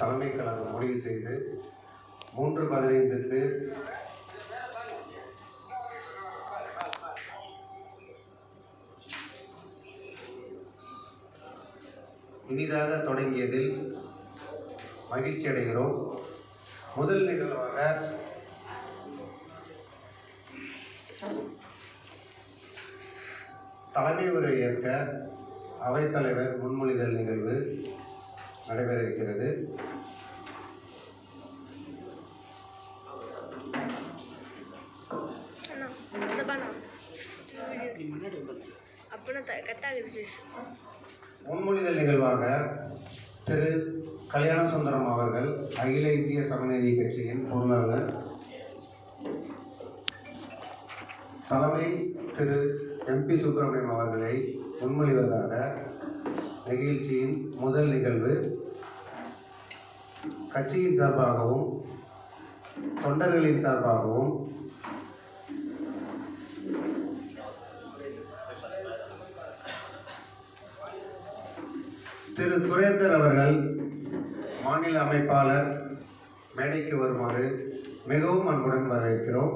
தலைமை கழகம் முடிவு செய்து மூன்று பதினைந்துக்கு இனிதாக தொடங்கியதில் மகிழ்ச்சி அடைகிறோம். முதல் நிகழ்வாக தலைமை உரை ஏற்க அவைத்தலைவர் முன்மொழிதல் நிகழ்வு நடைபெற இருக்கிறது முன்மொழிதல் நிகழ்வாக திரு. கல்யாண சுந்தரம் அவர்கள் அகில இந்திய சமநீதி கட்சியின் பொருளாளர் தலைமை திரு. எம்பி சுப்பிரமணியம் அவர்களை முன்மொழிவதாக நிகழ்ச்சியின் முதல் நிகழ்வு கட்சியின் சார்பாகவும் தொண்டர்களின் சார்பாகவும் திரு. சுரேந்தர் அவர்கள் மாநில அமைப்பாளர் மேடைக்கு வருமாறு மிகவும் அன்புடன் வரவேற்கிறோம்.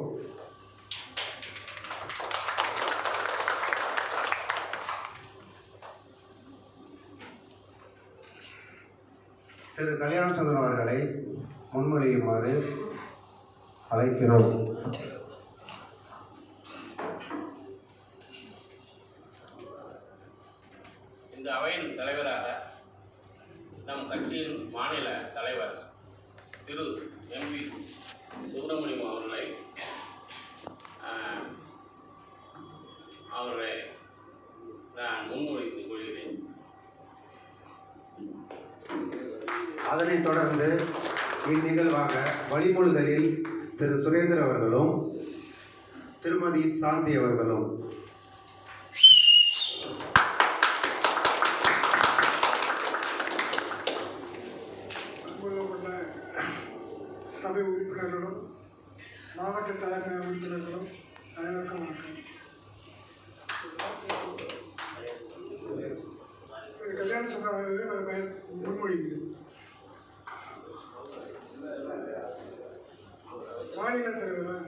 திரு கல்யாண சந்திரன் அவர்களை முன்மொழியுமாறு அழைக்கிறோம். இந்த அவையின் தலைவராக நம் கட்சியின் மாநில தலைவர் திரு எம்பி சுப்பிரமணியம் அவர்களை அவர்களை நான் முன்மொழிந்து கொள்கிறேன் அதனைத் தொடர்ந்து இந்நிகழ்வாக வழிமொழிதலில் திரு சுரேந்தர் அவர்களும் திருமதி சாந்தி அவர்களும். சபை உறுப்பினர்களும் மாவட்ட தலைமை உறுப்பினர்களும் அனைவருக்கும் வணக்கம். கல்யாண சுந்தரம் அவர்கள் மாநில தலைவர்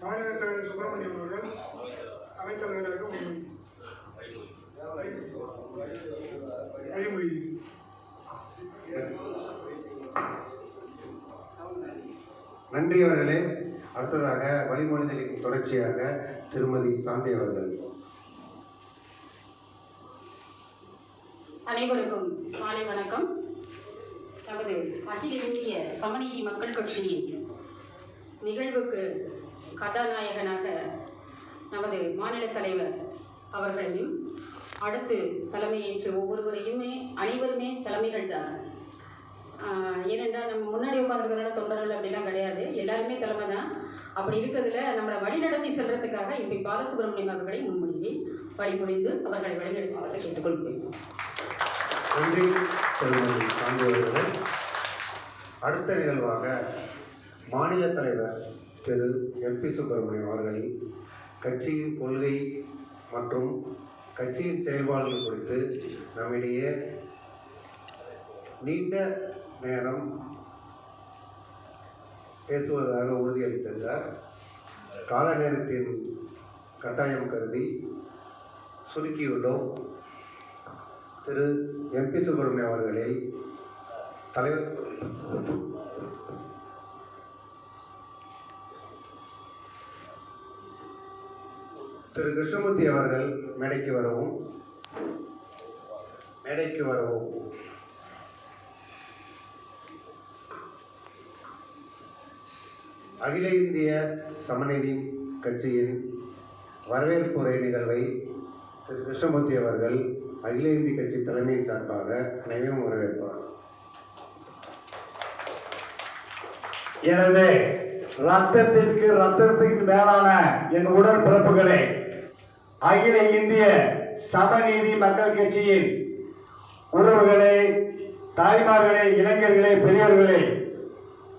மாநில தலைவர் சுப்பிரமணியம் அவர்கள் அவைத்தலைவராக முன்மொழி நன்றி அவர்களே. அடுத்ததாக வழிமொழிதலின் தொடர்ச்சியாக திருமதி சாந்தி அவர்கள். அனைவருக்கும் மாலை வணக்கம். நமது அகில இந்திய சமநீதி மக்கள் கட்சியின் நிகழ்வுக்கு கதாநாயகனாக நமது மாநில தலைவர் அவர்களையும் அடுத்து தலைமையேற்று ஒவ்வொருவரையுமே அனைவருமே தலைமைகள் தான். ஏனென்றால் நம்ம முன்னாடி உட்காந்துருக்கிறனால தொண்டர்கள் அப்படிலாம் கிடையாது. எல்லாருமே தலைமை தான். அப்படி இருக்கிறதுல நம்மளை வழிநடத்தி செல்றதுக்காக எம்பி பாலசுப்ரமணியம் அவர்களை முன்மொழியை வழிமொழிந்து அவர்களை வழிநடத்துவதை கேட்டுக்கொள்கிறேன். நன்றி அடுத்த நிகழ்வாக மாநில தலைவர் திரு. எம்பி சுப்பிரமணியம் அவர்கள் கட்சியின் கொள்கை மற்றும் கட்சியின் செயல்பாடுகள் குறித்து நம்மிடையே நீண்ட நேரம் பேசுவதாக உறுதியளித்திருந்தார். கால நேரத்தின் கட்டாயம் கருதி சுருக்கியுள்ளோம். திரு. எம்பி சுப்பிரமணியம் அவர்களை தலைவர் திரு கிருஷ்ணமூர்த்தி அவர்கள் மேடைக்கு வரவும் மேடைக்கு வரவும். அகில இந்திய சமநீதி கட்சியின் வரவேற்புரை நிகழ்வை திரு கிருஷ்ணமூர்த்தி அவர்கள் அகில இந்திய கட்சி தலைமையின் சார்பாக அனைவரும் வரவேற்பார். எனவே ரத்தத்திற்கு ரத்தத்தின் மேலான என் உடன்பிறப்புகளே அகில இந்திய சமநீதி மக்கள் கட்சியின் உறவுகளே தாய்மார்களே இளைஞர்களே பெரியவர்களே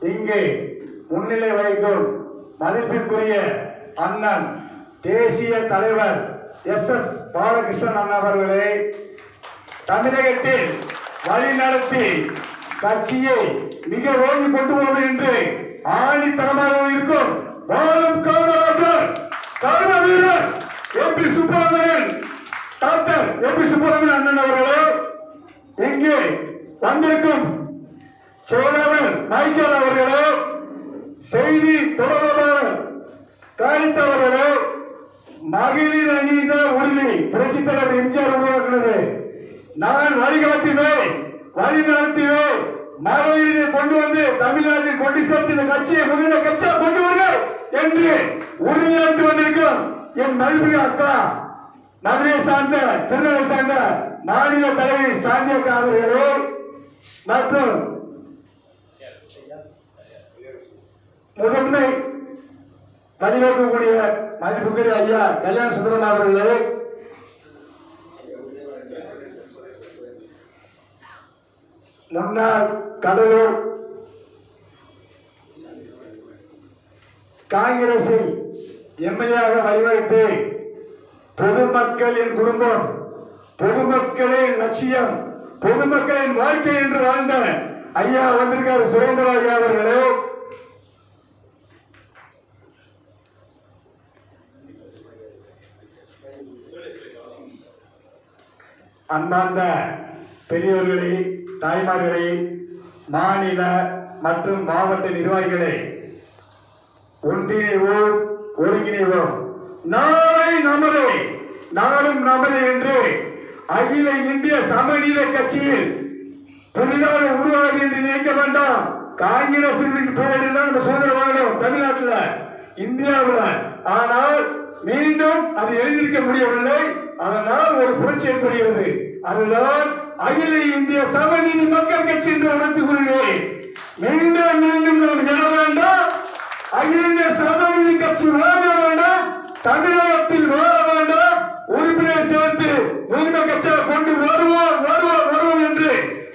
இங்கு முன்னிலை வகிக்கும் மதிப்பிற்குரிய அண்ணன் தேசிய தலைவர் எஸ் எஸ் பாலகிருஷ்ணன் அண்ணா அவர்களே தமிழகத்தில் வழிநடத்தி கட்சியை மிக ஓங்கி கொண்டு போவோம் என்று ஆணித்தர MP Subramanian doctor MP Subramanian அண்ணன் அவர்களோ இங்கே வந்திருக்கும் செயலாளர் மைக்கேல் அவர்களோ செய்தி தொடர்பாளர் காளித்த அவர்களே மகளிர் அணியின உறுதி புரட்சி தலைவர் எம்ஜிஆர் உருவாக்குனது. நான் வழிகாட்டினேன் வழி நடத்தினேன் மகளிரை கொண்டு வந்து தமிழ்நாட்டில் கொண்டு சேர்த்து இந்த கட்சியை முன்னிலை கட்சியை கொண்டு வருக என்று உறுதியளித்து வந்திருக்கிறோம். என் மதிப்புடைய அக்கா மதுரை சார்ந்த திருநெல்வேலி சார்ந்த மாநில தலைவி சாந்தியக்கா அவர்களே மற்றும் முதன்மை பதிவேற்கக்கூடிய மதிப்புக்குரிய ஐயா கல்யாண சுந்தரம் அவர்களே முன்னாள் கடலூர் காங்கிரஸில் எம்எல்ஏயாக வழிவகுத்து பொதுமக்களின் குடும்பம் பொதுமக்களின் லட்சியம் பொதுமக்களின் வாழ்க்கை என்று வாழ்ந்த ஐயா வந்திருக்காரு சுரேந்திர ஐயா அவர்களே. அன்பார்ந்த பெரியோர்களே தாய்மார்களே மாநில மற்றும் மாவட்ட நிர்வாகிகளே ஒன்றிணைவோர் ஒருங்கிணைவோம். நாளை நமது நாளும் நமது என்று அகில இந்திய சமநீத கட்சியில் புதிதாக உருவாது என்று நினைக்க வேண்டாம். காங்கிரஸ் இதுக்கு பின்னாடி தான் நம்ம சுதந்திரம் வாங்கணும் தமிழ்நாட்டுல இந்தியாவுல. ஆனால் மீண்டும் அது எழுந்திருக்க முடியவில்லை. அதனால் ஒரு புரட்சி ஏற்படுகிறது. அதுதான் அகில இந்திய சமநீதி மக்கள் கட்சி என்று உணர்ந்து கொள்கிறேன் மீண்டும் மீண்டும் நாம் எழ வேண்டாம் அகில இந்திய சமநீதி கட்சி வாழ வேண்டாம் தமிழகத்தில் வாழ வேண்டாம் உறுப்பினர் சேர்த்து உரிமை கட்சியை கொண்டு வருவோம் வருவோம் வருவோம் என்று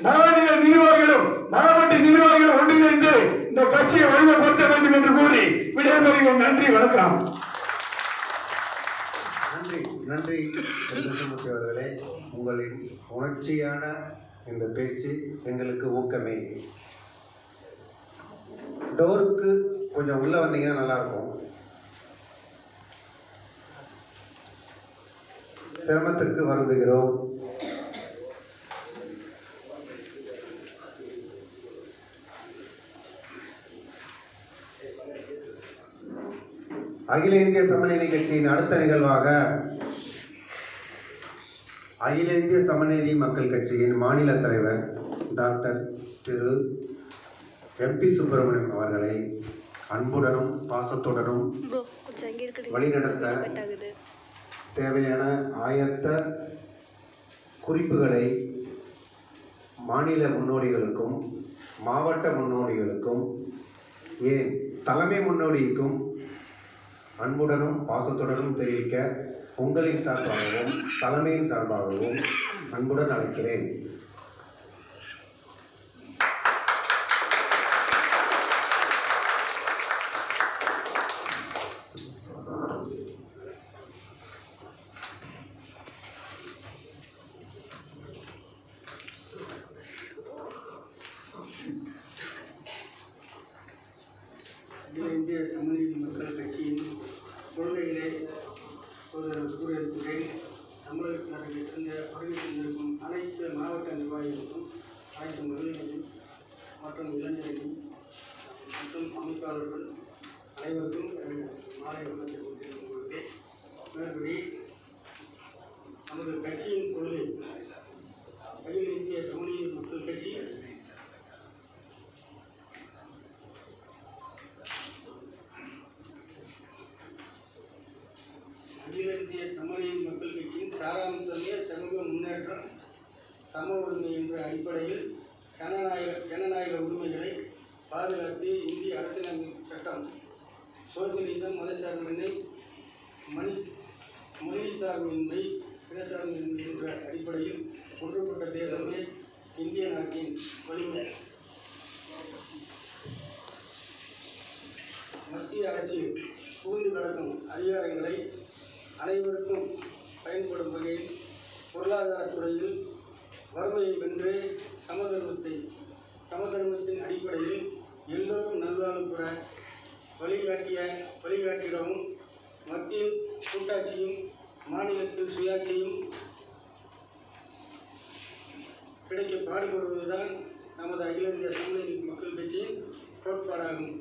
மாநில நிர்வாகிகளும் மாவட்ட நிர்வாகிகளும் ஒன்றிணைந்து இந்த கட்சியை வலிமைப்படுத்த வேண்டும் என்று கூறி விடைபெறுகிறேன் நன்றி வணக்கம் நன்றி கிருஷ்ணமூர்த்தி அவர்களே உங்களின் உணர்ச்சியான இந்த பேச்சு எங்களுக்கு ஊக்கமே. டோருக்கு கொஞ்சம் உள்ளே வந்தீங்கன்னா நல்லாயிருக்கும். சிரமத்துக்கு வருந்துகிறோம். அகில இந்திய சமநீதி கட்சியின் அடுத்த நிகழ்வாக அகில இந்திய சமநீதி மக்கள் கட்சியின் மாநில தலைவர் டாக்டர் திரு எம்பி சுப்பிரமணியம் அவர்களை அன்புடனும் பாசத்துடனும் வழிநடத்த தேவையான ஆயத்த குறிப்புகளை மாநில முன்னோடிகளுக்கும் மாவட்ட முன்னோடிகளுக்கும் ஏன் தலைமை முன்னோடிக்கும் அன்புடனும் பாசத்துடனும் தெரிவிக்க உங்களின் சார்பாகவும் தலைமையின் சார்பாகவும் அன்புடன் அழைக்கிறேன் அகில இந்திய சமநீதி மக்கள் கட்சியின் கொள்கைகளை ஒரு கூறியிருக்கிறேன் தமிழகத்தில் இருந்த பகுதியில் இருக்கும் அனைத்து மாவட்ட நிர்வாகிகளுக்கும் அனைத்து முதலீடுகளும் மற்றும் இளைஞர்களும் மற்றும் அமைப்பாளர்கள் அனைவருக்கும் மாலை வணக்கத்தை தெரிவித்துக் கொள்கிறேன். மேற்படி நமது கட்சியின் கொள்கை அகில இந்திய சமூக மக்கள் கட்சி அகில இந்திய சமூக மக்கள் கட்சியின் சாராம்சமே சமூக முன்னேற்றம் சம உரிமை என்ற அடிப்படையில் ஜனநாயக ஜனநாயக உரிமைகளை பாதுகாத்து இந்திய அரசியலமைப்பு சட்டம் சோசியலிசம் மதச்சார்பின்மை மணி மொழி சார்பின்மை பிறசார்பின்மை என்ற அடிப்படையில் ஒன்றுபட்ட தேசமே இந்திய நாட்டின் வலிமை மத்திய அரசின் புகுந்து கிடக்கும் அதிகாரங்களை அனைவருக்கும் பயன்படும் வகையில் பொருளாதாரத்துறையில் வறுமையை வென்று சமதர்மத்தை சமதர்மத்தின் அடிப்படையில் எல்லோரும் நல்வாழ்வு பெற வழிகாட்டிய வழிகாட்டிடவும் மத்தியில் கூட்டாட்சியும் மாநிலத்தில் சுயாட்சியும் கிடைக்க பாடுபடுவதுதான் நமது அகில இந்திய சமூக மக்கள் கட்சியின் கோட்பாடாகும்.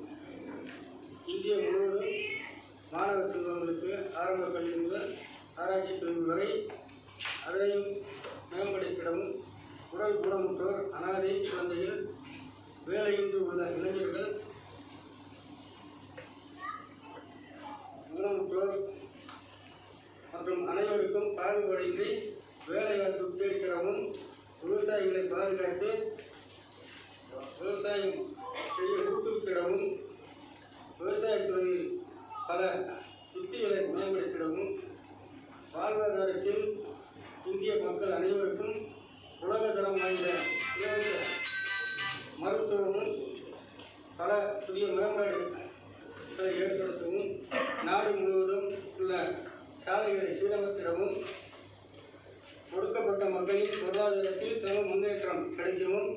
இந்திய முழுவதும் மாணவ செல்வங்களுக்கு ஆரம்ப கல்வி முதல் ஆராய்ச்சி கல்வி வரை அதையும் மேம்படுத்திடவும் உடல் குணமுற்றோர் அனாதை குழந்தைகள் வேலையின்றி உள்ள இளைஞர்கள் ஊனமுற்றோர் மற்றும் அனைவருக்கும் பாகுபாடின்றி வேலைவாய்ப்பு தேடித்தரவும் விவசாயிகளை பாதுகாத்து விவசாயம் செய்ய ஊக்குவித்திடவும் விவசாயத்துறையில் பல யுக்திகளை மேம்படுத்திடவும் வாழ்வாதாரத்தில் கிடைக்கவும்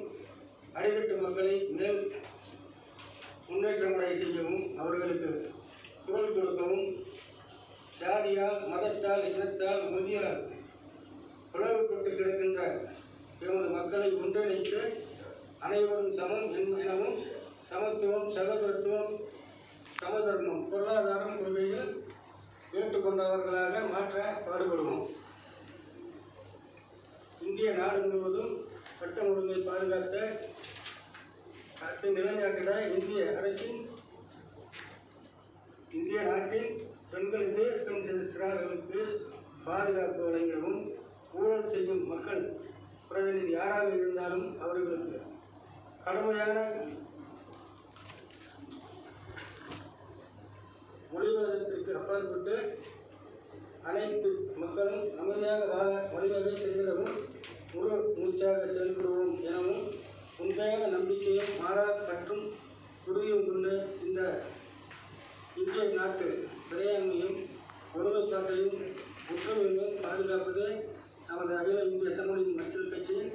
அடித்தட்டு மக்களை மேல் முன்னேற்றமடைய செய்யவும் அவர்களுக்கு குரல் கொடுக்கவும் சாதியால் மதத்தால் இனத்தால் மொழியால் பிளவுபட்டு கிடக்கின்ற எமது மக்களை ஒன்றிணைத்து அனைவரும் சமம் எனவும் சமத்துவம் சகோதரத்துவம் சமதர்மம் பொருளாதாரம் கொள்கையில் ஏற்றுக்கொண்டவர்களாக மாற்ற பாடுபடுவோம். இந்திய நாடு முழுவதும் சட்டம் ஒழுங்கை பாதுகாத்த அதை நிலைநாட்டிட இந்திய அரசின் இந்திய நாட்டின் பெண்களுக்கு பெண் சிறார்களுக்கு பாதுகாப்பு வழங்கிடவும் ஊழல் செய்யும் மக்கள் பிரதிநிதி யாராக இருந்தாலும் அவர்களுக்கு கடுமையான மொழிவாதத்திற்கு அப்பாற்பட்டு அனைத்து மக்களும் அமைதியாக வாழ வழிவகை செய்திடவும் முழு மூச்சாக செயல்படுவோம் எனவும் உண்மையான நம்பிக்கையும் மாறா மற்றும் உறுதியும் கொண்ட இந்த இந்திய நாட்டு இறையாண்மையும் ஒருமைப்பாட்டையும் ஒற்றுமையும் பாதுகாப்பதே நமது அகில இந்திய சமூக மக்கள் கட்சியின்